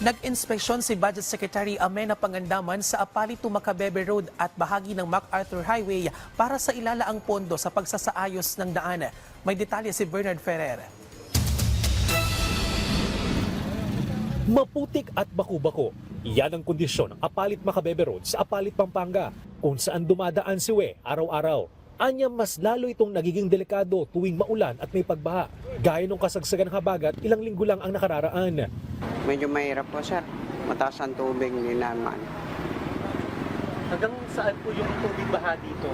Nag-inspeksyon si Budget Secretary Amena Pangandaman sa Apalito Macabebe Road at bahagi ng MacArthur Highway para sa ilalaang pondo sa pagsasaayos ng daan. May detalye si Bernard Ferrer. Maputik at baku-bako. Yan ang kondisyon ng Apalit Macabebe Road sa Apalit, Pampanga, kung saan dumadaan si We araw-araw. Anya mas lalo itong nagiging delikado tuwing maulan at may pagbaha. Gaya ng kasagsagan ng habagat, ilang linggo lang ang nakararaan. Medyo mahirap po sir. Mataas ang tubig hindi naman. Hanggang saan po yung tubig baha dito?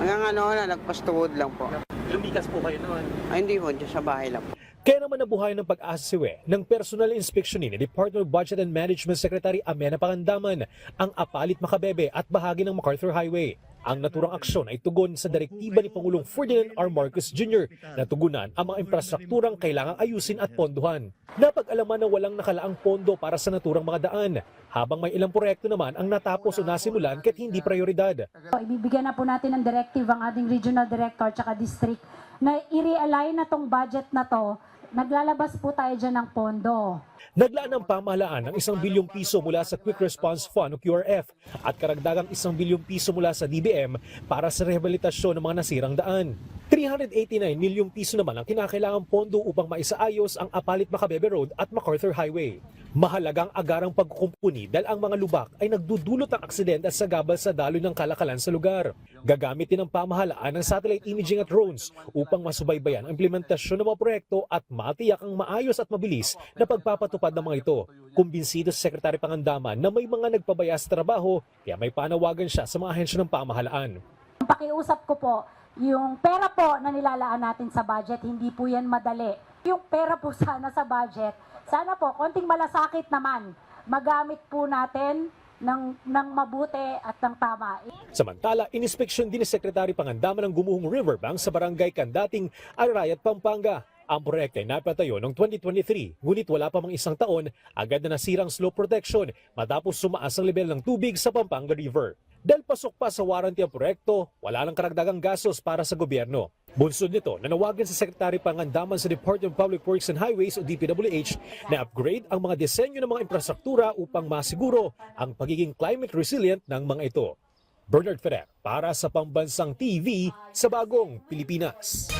Hanggang ano na, nagpastuwod lang po. Lumikas po kayo noon. Ay, hindi po, dyan sa bahay lang po. Kaya naman nabuhay ng pag-asa si We ng personal inspeksyon ni Department of Budget and Management Secretary Amena Pangandaman ang Apalit Macabebe at bahagi ng MacArthur Highway. Ang naturang aksyon ay tugon sa direktiba ni Pangulong Ferdinand R. Marcos Jr. na tugunan ang mga infrastrukturang kailangang ayusin at pondohan. Napag-alaman na walang nakalaang pondo para sa naturang mga daan, habang may ilang proyekto naman ang natapos o nasimulan kahit hindi prioridad. Ibibigyan na po natin ng directive ang ating regional director at district na i-realign na tong budget na to. Naglalabas po tayo dyan ng pondo. Naglaan ng pamahalaan ng isang bilyong piso mula sa Quick Response Fund o QRF at karagdagang isang bilyong piso mula sa DBM para sa rehabilitasyon ng mga nasirang daan. 389 milyong piso naman ang kinakailangang pondo upang maisaayos ang Apalit Macabebe Road at MacArthur Highway. Mahalagang agarang pagkukumpuni dahil ang mga lubak ay nagdudulot ng aksidente at sagabal sa daloy ng kalakalan sa lugar. Gagamit din ng pamahalaan ng satellite imaging at drones upang masubaybayan ang implementasyon ng mga proyekto at matiyak ang maayos at mabilis na pagpapatupad ng mga ito. Kumbinsido si Sekretary Pangandaman na may mga nagpabaya sa trabaho kaya may panawagan siya sa mga ahensya ng pamahalaan. Ang pakiusap ko po, yung pera po na nilalaan natin sa budget, hindi po yan madali. Yung pera po sana sa budget, sana po, konting malasakit naman, magamit po natin ng, ng mabuti at ng tama. Samantala, inispeksyon din ni Sekretary Pangandaman ng gumuhong riverbank sa barangay Kandating, Arayat, Pampanga. Ang proyekto ay napatayo noong 2023, ngunit wala pa mang isang taon, agad na nasirang slope protection matapos sumaas ang level ng tubig sa Pampanga River. Dahil pasok pa sa warranty ang proyekto, wala lang karagdagang gastos para sa gobyerno. Bunsod nito, nanawagan sa Sekretary Pangandaman sa Department of Public Works and Highways o DPWH na upgrade ang mga disenyo ng mga infrastruktura upang masiguro ang pagiging climate resilient ng mga ito. Bernard Ferrer para sa Pambansang TV sa Bagong Pilipinas.